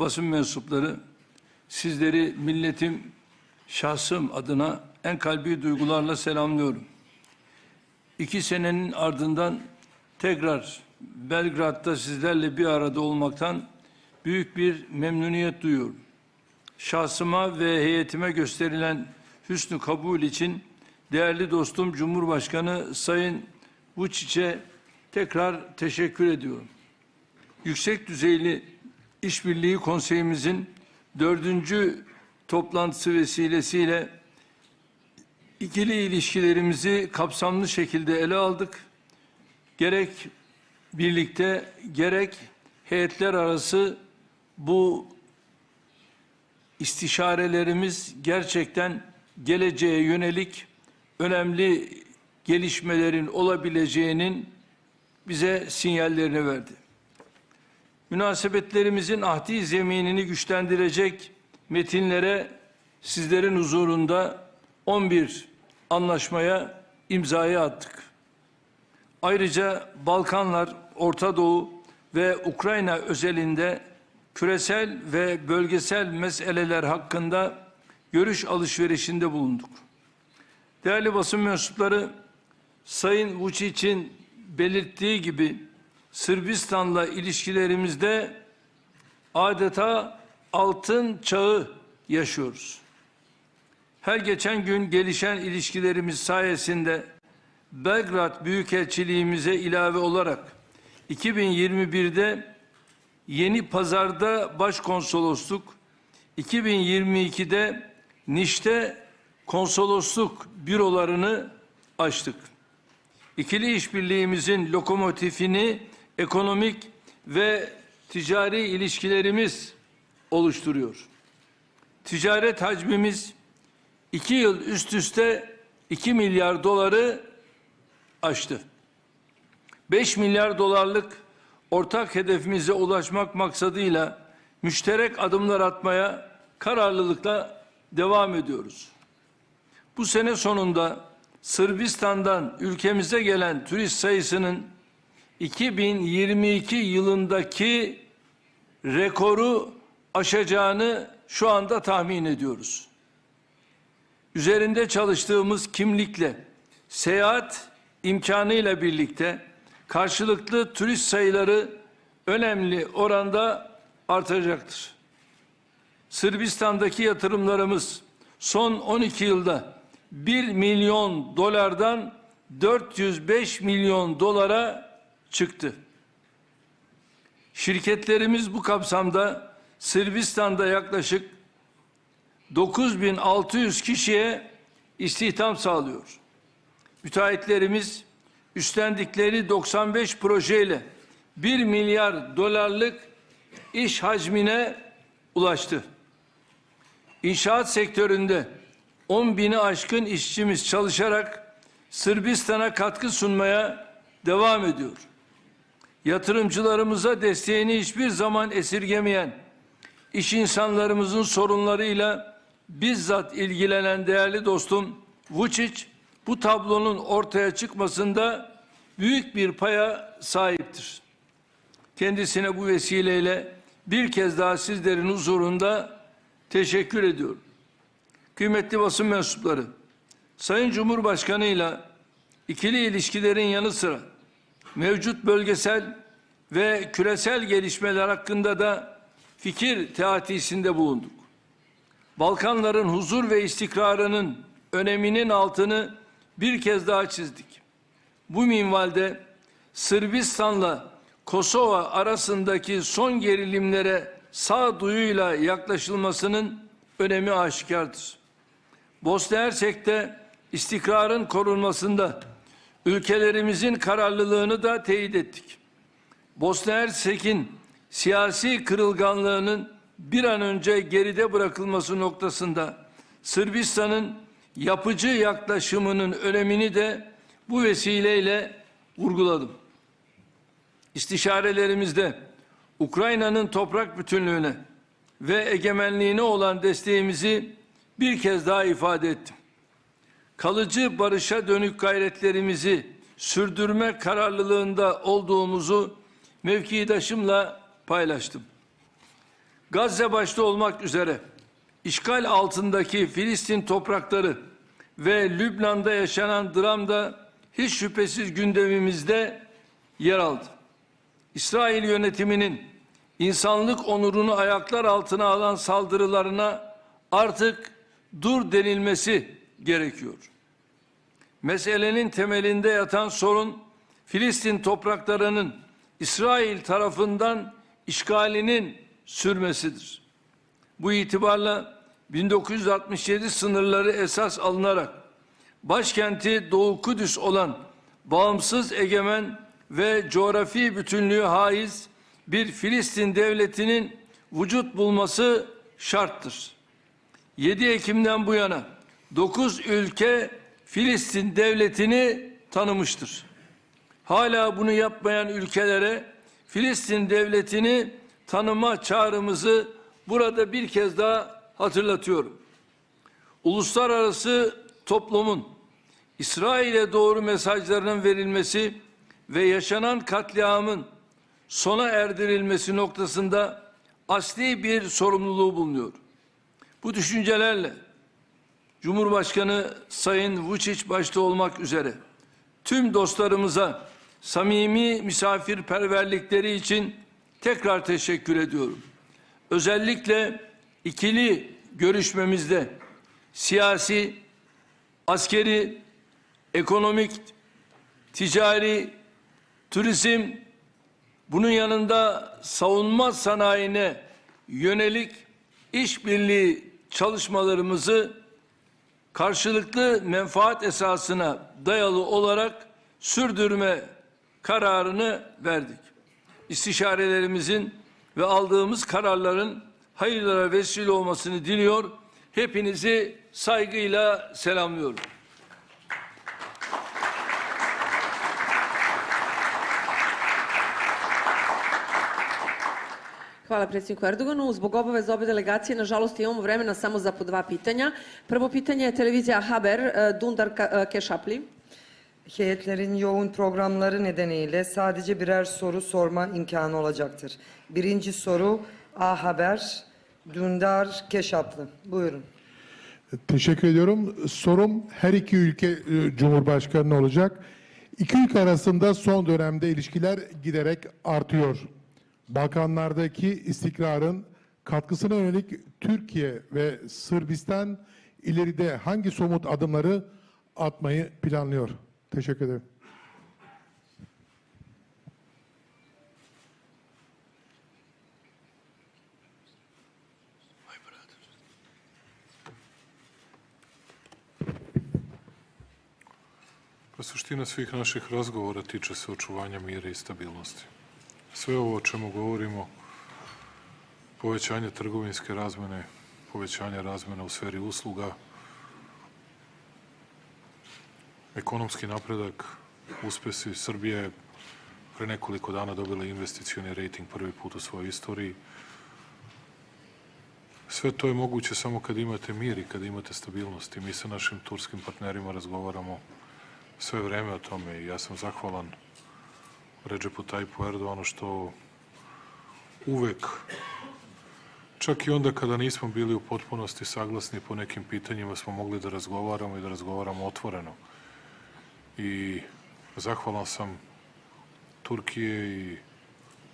basın mensupları sizleri milletim şahsım adına en kalbi duygularla selamlıyorum. İki senenin ardından tekrar Belgrad'da sizlerle bir arada olmaktan büyük bir memnuniyet duyuyorum. Şahsıma ve heyetime gösterilen hüsnü kabul için değerli dostum Cumhurbaşkanı Sayın Vučić'e tekrar teşekkür ediyorum. Yüksek düzeyli İşbirliği Konseyimizin dördüncü toplantısı vesilesiyle ikili ilişkilerimizi kapsamlı şekilde ele aldık. Gerek birlikte gerek heyetler arası bu istişarelerimiz gerçekten geleceğe yönelik önemli gelişmelerin olabileceğinin bize sinyallerini verdi. Münasebetlerimizin ahdi zeminini güçlendirecek metinlere sizlerin huzurunda 11 anlaşmaya imzayı attık. Ayrıca Balkanlar, Orta Doğu ve Ukrayna özelinde küresel ve bölgesel meseleler hakkında görüş alışverişinde bulunduk. Değerli basın mensupları, Sayın Vučić'in belirttiği gibi Sırbistan'la ilişkilerimizde adeta altın çağı yaşıyoruz. Her geçen gün gelişen ilişkilerimiz sayesinde Belgrad Büyükelçiliğimize ilave olarak 2021'de Yeni Pazar'da başkonsolosluk, 2022'de Niş'te konsolosluk bürolarını açtık. İkili işbirliğimizin lokomotifini ekonomik ve ticari ilişkilerimiz oluşturuyor. Ticaret hacmimiz iki yıl üst üste 2 milyar doları aştı. 5 milyar dolarlık ortak hedefimize ulaşmak maksadıyla müşterek adımlar atmaya kararlılıkla devam ediyoruz. Bu sene sonunda Sırbistan'dan ülkemize gelen turist sayısının 2022 yılındaki rekoru aşacağını şu anda tahmin ediyoruz. Üzerinde çalıştığımız kimlikle seyahat imkanıyla birlikte karşılıklı turist sayıları önemli oranda artacaktır. Sırbistan'daki yatırımlarımız son 12 yılda 1 milyon dolardan 405 milyon dolara çıktı. Şirketlerimiz bu kapsamda Sırbistan'da yaklaşık 9600 kişiye istihdam sağlıyor. Müteahhitlerimiz üstlendikleri 95 projeyle 1 milyar dolarlık iş hacmine ulaştı. İnşaat sektöründe 10 bini aşkın işçimiz çalışarak Sırbistan'a katkı sunmaya devam ediyor. Yatırımcılarımıza desteğini hiçbir zaman esirgemeyen iş insanlarımızın sorunlarıyla bizzat ilgilenen değerli dostum Vučić bu tablonun ortaya çıkmasında büyük bir paya sahiptir. Kendisine bu vesileyle bir kez daha sizlerin huzurunda teşekkür ediyorum. Kıymetli basın mensupları, Sayın Cumhurbaşkanı ile ikili ilişkilerin yanı sıra mevcut bölgesel ve küresel gelişmeler hakkında da fikir teatisinde bulunduk. Balkanların huzur ve istikrarının öneminin altını bir kez daha çizdik. Bu minvalde Sırbistan'la Kosova arasındaki son gerilimlere sağduyuyla yaklaşılmasının önemi aşikardır. Bosna Hersek'te istikrarın korunmasında ülkelerimizin kararlılığını da teyit ettik. Bosna Hersek'in siyasi kırılganlığının bir an önce geride bırakılması noktasında Sırbistan'ın yapıcı yaklaşımının önemini de bu vesileyle vurguladım. İstişarelerimizde Ukrayna'nın toprak bütünlüğüne ve egemenliğine olan desteğimizi bir kez daha ifade ettim. Kalıcı barışa dönük gayretlerimizi sürdürme kararlılığında olduğumuzu mevkidaşımla paylaştım. Gazze başta olmak üzere işgal altındaki Filistin toprakları ve Lübnan'da yaşanan dram da hiç şüphesiz gündemimizde yer aldı. İsrail yönetiminin insanlık onurunu ayaklar altına alan saldırılarına artık dur denilmesi gerekiyor. Meselenin temelinde yatan sorun Filistin topraklarının İsrail tarafından işgalinin sürmesidir. Bu itibarla 1967 sınırları esas alınarak başkenti Doğu Kudüs olan bağımsız egemen ve coğrafi bütünlüğü haiz bir Filistin devletinin vücut bulması şarttır. 7 Ekim'den bu yana 9 ülke Filistin devletini tanımıştır. Hala bunu yapmayan ülkelere Filistin devletini tanıma çağrımızı burada bir kez daha hatırlatıyorum. Uluslararası toplumun İsrail'e doğru mesajlarının verilmesi ve yaşanan katliamın sona erdirilmesi noktasında asli bir sorumluluğu bulunuyor. Bu düşüncelerle Cumhurbaşkanı Sayın Vučić başta olmak üzere tüm dostlarımıza samimi misafirperverlikleri için tekrar teşekkür ediyorum. Özellikle ikili görüşmemizde siyasi, askeri, ekonomik, ticari, turizm, bunun yanında savunma sanayine yönelik işbirliği çalışmalarımızı karşılıklı menfaat esasına dayalı olarak sürdürme kararını verdik. İstişarelerimizin ve aldığımız kararların hayırlara vesile olmasını diliyor. Hepinizi saygıyla selamlıyorum. Hvala predsjedniku Erdoganu. Zbog obaveza ove delegacije, nažalost, imamo vremena samo za po dva pitanja. Prvo pitanje je televizija Haber, e, Dundar e, Keşapli. Heyetlerin yoğun programları nedeniyle sadece birer soru sorma imkanı olacaktır. Birinci soru A Haber, Dündar Keşaplı. Buyurun. Teşekkür ediyorum. Sorum her iki ülke e, cumhurbaşkanı olacak. İki ülke arasında son dönemde ilişkiler giderek artıyor. Balkanlardaki istikrarın katkısına yönelik Türkiye ve Sırbistan ileride hangi somut adımları atmayı planlıyor? Teşekkür ederim. Pa suština svih naših razgovora tiče se očuvanja mira i stabilnosti. Sve ovo o čemu govorimo, povećanje trgovinske razmene, povećanje razmene u sferi usluga, ekonomski napredak, uspesi Srbije je pre nekoliko dana dobila investicioni rating prvi put u svojoj istoriji. Sve to je moguće samo kad imate mir i kad imate stabilnost i mi sa našim turskim partnerima razgovaramo sve vreme o tome i ja sam zahvalan Redžepu Tajpu Erdovanu što uvek, čak i onda kada nismo bili u potpunosti saglasni po nekim pitanjima, smo mogli da razgovaramo i da razgovaramo otvoreno. I zahvalan sam Turkije i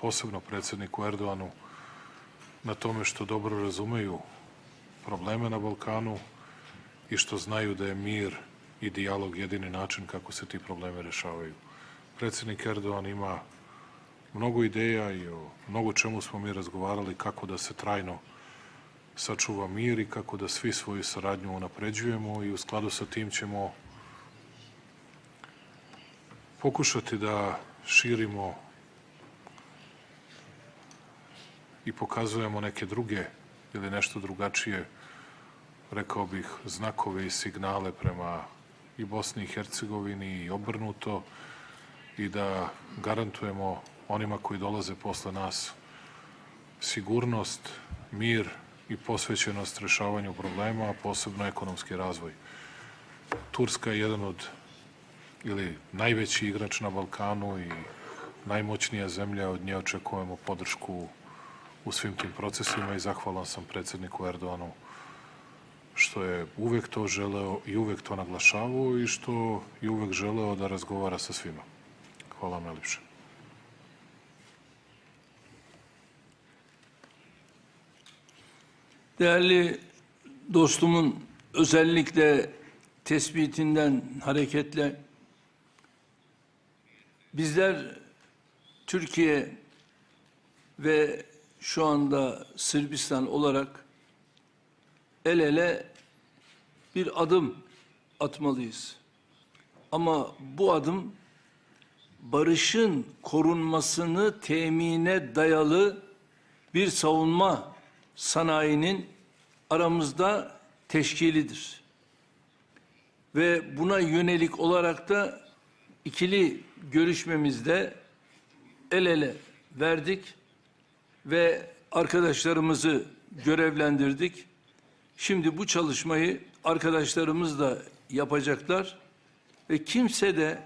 posebno predsedniku Erdovanu na tome što dobro razumeju probleme na Balkanu i što znaju da je mir i dijalog jedini način kako se ti probleme rešavaju. Predsednik Erdogan ima mnogo ideja i o mnogo čemu smo mi razgovarali kako da se trajno sačuva mir i kako da svi svoju saradnju unapređujemo i u skladu sa tim ćemo pokušati da širimo i pokazujemo neke druge ili nešto drugačije, rekao bih, znakove i signale prema i Bosni i Hercegovini i obrnuto i da garantujemo onima koji dolaze posle nas sigurnost, mir i posvećenost rešavanju problema, a posebno ekonomski razvoj. Turska je jedan od ili najveći igrač na Balkanu i najmoćnija zemlja, od nje očekujemo podršku u svim tim procesima i zahvalan sam predsedniku Erdoganu što je uvek to želeo i uvek to naglašavao i što je uvek želeo da razgovara sa svima. Vam najlepše. Değerli dostumun özellikle tespitinden hareketle bizler Türkiye ve şu anda Sırbistan olarak el ele bir adım atmalıyız. Ama bu adım barışın korunmasını temine dayalı bir savunma sanayinin aramızda teşkilidir. Ve buna yönelik olarak da ikili görüşmemizde el ele verdik ve arkadaşlarımızı görevlendirdik. Şimdi bu çalışmayı arkadaşlarımız da yapacaklar ve kimse de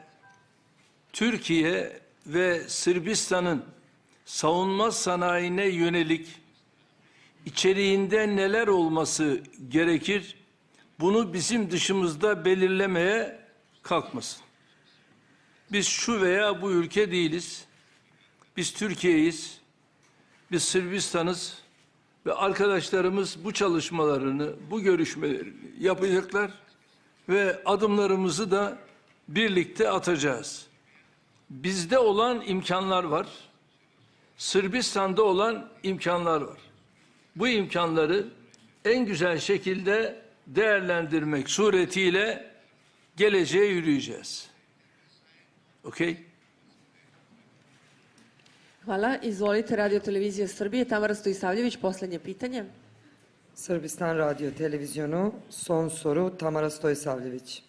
Türkiye ve Sırbistan'ın savunma sanayine yönelik içeriğinde neler olması gerekir? Bunu bizim dışımızda belirlemeye kalkmasın. Biz şu veya bu ülke değiliz. Biz Türkiye'yiz. Biz Sırbistan'ız ve arkadaşlarımız bu çalışmalarını, bu görüşmeleri yapacaklar ve adımlarımızı da birlikte atacağız. Bizde olan imkanlar var. Sırbistan'da olan imkanlar var. Bu imkanları en güzel şekilde değerlendirmek suretiyle geleceğe yürüyeceğiz. Okey? Hvala. Izvolite, Radio Televizija Srbije. Tamara Stojisavljević, poslednje pitanje. Sırbistan Radyo Televizyonu son soru Tamara Stojsavljević.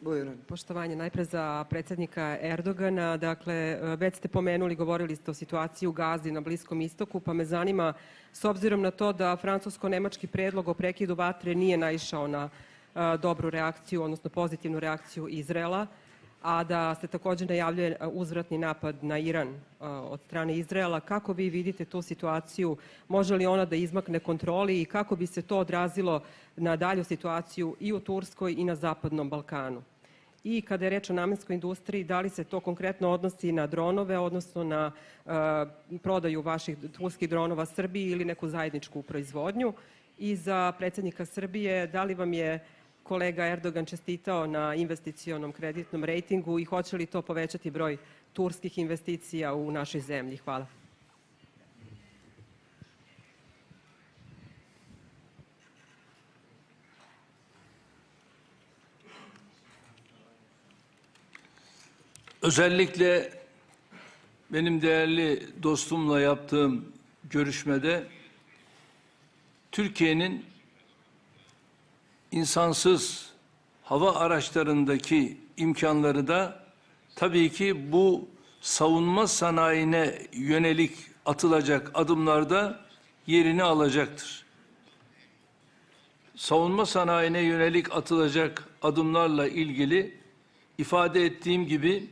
Buyurun. Poštovanje najpre za predsednika Erdogana. Dakle, već ste pomenuli, govorili ste o situaciji u Gazi na Bliskom istoku, pa me zanima, s obzirom na to da francusko-nemački predlog o prekidu vatre nije naišao na dobru reakciju, odnosno pozitivnu reakciju Izrela, a da se takođe najavljuje a, uzvratni napad na Iran a, od strane Izraela. Kako vi vidite tu situaciju? Može li ona da izmakne kontroli i kako bi se to odrazilo na dalju situaciju i u Turskoj i na Zapadnom Balkanu? I kada je reč o namenskoj industriji, da li se to konkretno odnosi na dronove, odnosno na uh, prodaju vaših turskih dronova Srbiji ili neku zajedničku proizvodnju? I za predsednika Srbije, da li vam je kolega Erdogan čestitao na investicionom kreditnom rejtingu i hoće li to povećati broj turskih investicija u našoj zemlji? Hvala. Özellikle benim değerli dostumla yaptığım görüşmede Türkiye'nin insansız hava araçlarındaki imkanları da tabii ki bu savunma sanayine yönelik atılacak adımlarda yerini alacaktır. Savunma sanayine yönelik atılacak adımlarla ilgili ifade ettiğim gibi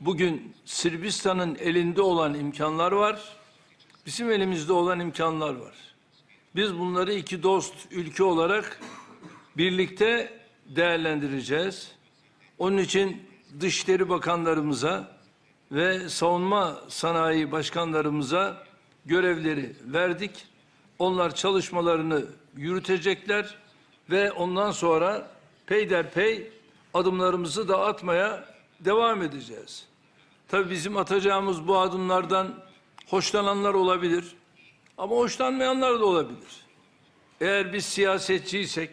bugün Sırbistan'ın elinde olan imkanlar var. Bizim elimizde olan imkanlar var. Biz bunları iki dost ülke olarak birlikte değerlendireceğiz. Onun için Dışişleri Bakanlarımıza ve savunma sanayi başkanlarımıza görevleri verdik. Onlar çalışmalarını yürütecekler ve ondan sonra peyderpey adımlarımızı da atmaya devam edeceğiz. Tabii bizim atacağımız bu adımlardan hoşlananlar olabilir ama hoşlanmayanlar da olabilir. Eğer biz siyasetçiysek,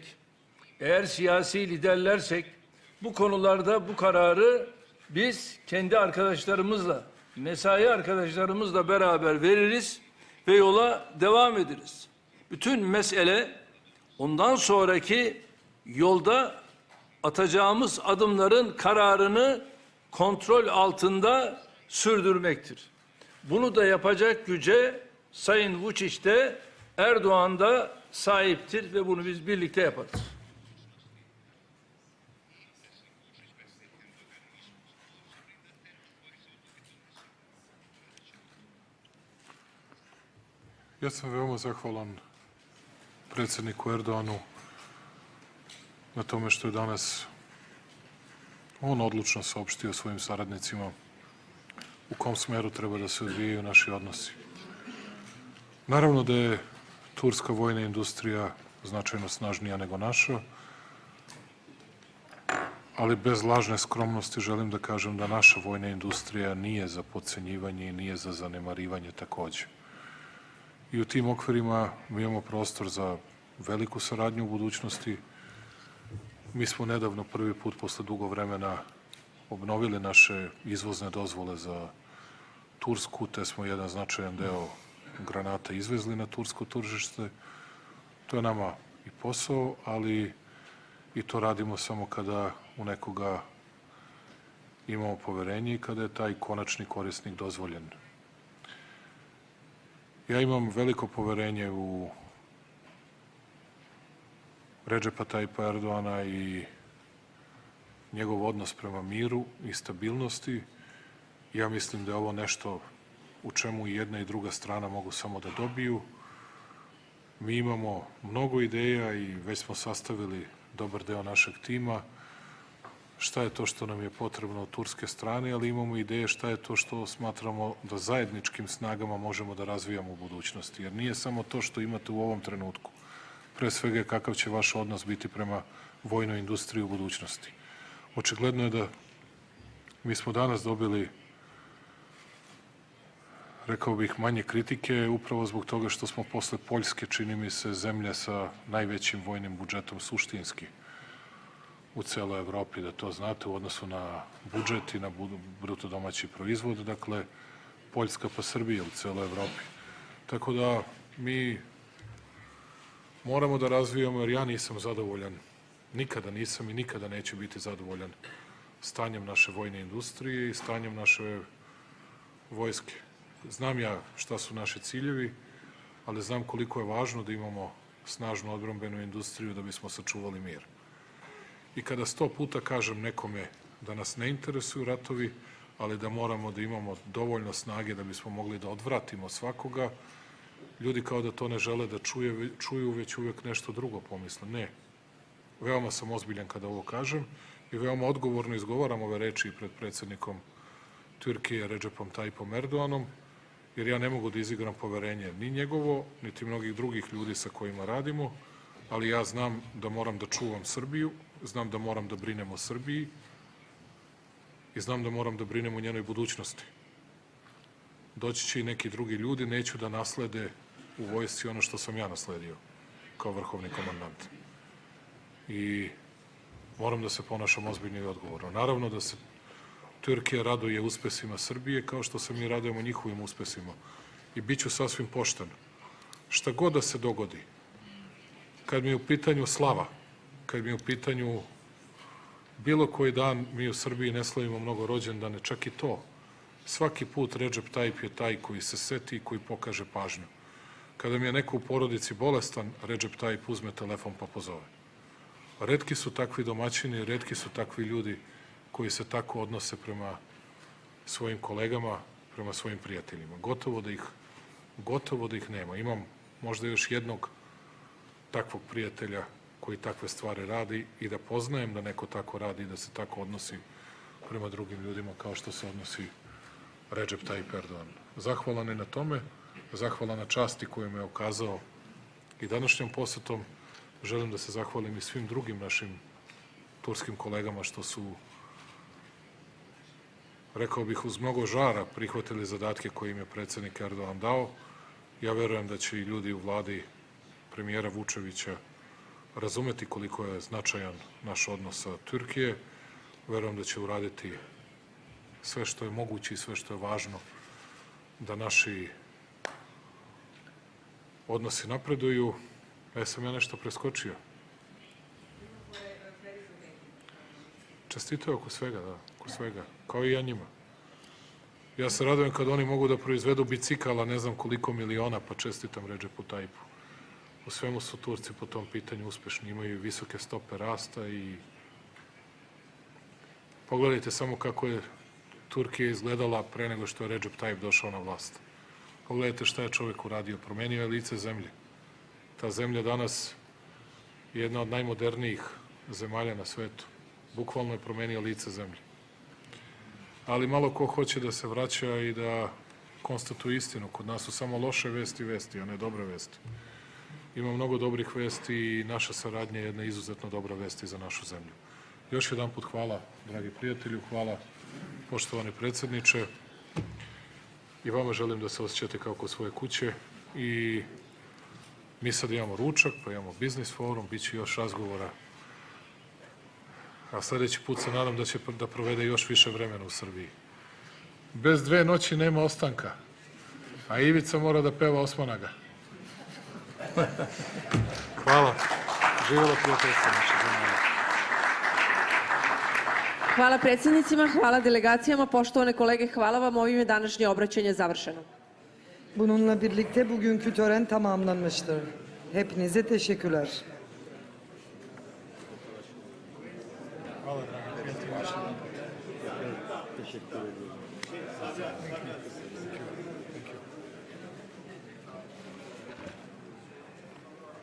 eğer siyasi liderlersek bu konularda bu kararı biz kendi arkadaşlarımızla, mesai arkadaşlarımızla beraber veririz ve yola devam ederiz. Bütün mesele ondan sonraki yolda atacağımız adımların kararını kontrol altında sürdürmektir. Bunu da yapacak güce Sayın Vučić de Erdoğan da sahiptir ve bunu biz birlikte yaparız. Ja sam veoma zahvalan predsedniku Erdoanu na tome što je danas on odlučno saopštio svojim saradnicima u kom smeru treba da se odvijaju naši odnosi. Naravno da je turska vojna industrija značajno snažnija nego naša, ali bez lažne skromnosti želim da kažem da naša vojna industrija nije za podcenjivanje i nije za zanemarivanje takođe. I u tim okvirima mi imamo prostor za veliku saradnju u budućnosti. Mi smo nedavno prvi put posle dugo vremena obnovili naše izvozne dozvole za Tursku, te smo jedan značajan deo granata izvezli na tursko tržište. To je nama i posao, ali i to radimo samo kada u nekoga imamo poverenje i kada je taj konačni korisnik dozvoljen. Ja imam veliko poverenje u Redžepa Tajpa Erdoana i njegov odnos prema miru i stabilnosti. Ja mislim da je ovo nešto u čemu i jedna i druga strana mogu samo da dobiju. Mi imamo mnogo ideja i već smo sastavili dobar deo našeg tima šta je to što nam je potrebno od turske strane, ali imamo ideje šta je to što smatramo da zajedničkim snagama možemo da razvijamo u budućnosti. Jer nije samo to što imate u ovom trenutku. Pre svega kakav će vaš odnos biti prema vojnoj industriji u budućnosti. Očigledno je da mi smo danas dobili rekao bih, manje kritike, upravo zbog toga što smo posle Poljske, čini mi se, zemlja sa najvećim vojnim budžetom suštinski u celoj Evropi, da to znate, u odnosu na budžet i na bruto domaći proizvod, dakle, Poljska pa Srbija u celoj Evropi. Tako da mi moramo da razvijamo, jer ja nisam zadovoljan, nikada nisam i nikada neću biti zadovoljan stanjem naše vojne industrije i stanjem naše vojske. Znam ja šta su naši ciljevi, ali znam koliko je važno da imamo snažnu odbrambenu industriju da bismo sačuvali mir. I kada sto puta kažem nekome da nas ne interesuju ratovi, ali da moramo da imamo dovoljno snage da bismo mogli da odvratimo svakoga, ljudi kao da to ne žele da čuje, čuju, već uvek nešto drugo pomisle. Ne. Veoma sam ozbiljan kada ovo kažem i veoma odgovorno izgovaram ove reči pred predsednikom Turkije Ređepom Tajpom Erdoganom, jer ja ne mogu da izigram poverenje ni njegovo, niti mnogih drugih ljudi sa kojima radimo, ali ja znam da moram da čuvam Srbiju, znam da moram da brinem o Srbiji i znam da moram da brinem o njenoj budućnosti. Doći će i neki drugi ljudi, neću da naslede u vojsci ono što sam ja nasledio kao vrhovni komandant. I moram da se ponašam ozbiljno i odgovorno. Naravno da se Turkija raduje uspesima Srbije, kao što se mi radujemo njihovim uspesima. I bit ću sasvim pošten. Šta god da se dogodi, kad mi je u pitanju slava, kad mi je u pitanju bilo koji dan, mi u Srbiji ne slavimo mnogo rođendane, čak i to. Svaki put Recep Tayyip je taj koji se seti i koji pokaže pažnju. Kada mi je neko u porodici bolestan, Recep Tayyip uzme telefon pa pozove. Redki su takvi domaćini, redki su takvi ljudi koji se tako odnose prema svojim kolegama, prema svojim prijateljima. Gotovo da ih, gotovo da ih nema. Imam možda još jednog takvog prijatelja koji takve stvari radi i da poznajem da neko tako radi i da se tako odnosi prema drugim ljudima kao što se odnosi Recep Tayyip Erdogan. Zahvalan je na tome, zahvalan na časti koju me je okazao i današnjom posetom. Želim da se zahvalim i svim drugim našim turskim kolegama što su rekao bih, uz mnogo žara prihvatili zadatke koje im je predsednik Erdogan dao. Ja verujem da će i ljudi u vladi premijera Vučevića razumeti koliko je značajan naš odnos sa Turkije. Verujem da će uraditi sve što je moguće i sve što je važno da naši odnosi napreduju. E, sam ja nešto preskočio. Čestitao oko svega, da, oko svega. Kao i ja njima. Ja se radujem kad oni mogu da proizvedu bicikala ne znam koliko miliona, pa čestitam Redžepu Tajpu. U svemu su Turci po tom pitanju uspešni, imaju visoke stope rasta i pogledajte samo kako je Turkija izgledala pre nego što je Recep Tayyip došao na vlast. Pogledajte šta je čovek uradio. Promenio je lice zemlje. Ta zemlja danas je jedna od najmodernijih zemalja na svetu. Bukvalno je promenio lice zemlje. Ali malo ko hoće da se vraća i da konstatuje istinu. Kod nas su samo loše vesti vesti, a ne dobre vesti. Ima mnogo dobrih vesti i naša saradnja je jedna izuzetno dobra vesti za našu zemlju. Još jedan put hvala, dragi prijatelju, hvala poštovani predsedniče i vama želim da se osjećate kao kod svoje kuće i mi sad imamo ručak, pa imamo biznis forum, bit će još razgovora a sledeći put se nadam da će da provede još više vremena u Srbiji. Bez dve noći nema ostanka, a Ivica mora da peva Osmanaga. Hvala. Živjela prijateljstvo naše zemlje. Hvala predsjednicima, hvala delegacijama. Poštovane kolege, hvala vam. Ovim je današnje obraćanje završeno. Bununla birlikte bugünkü tören tamamlanmıştır. Hepinize teşekkürler.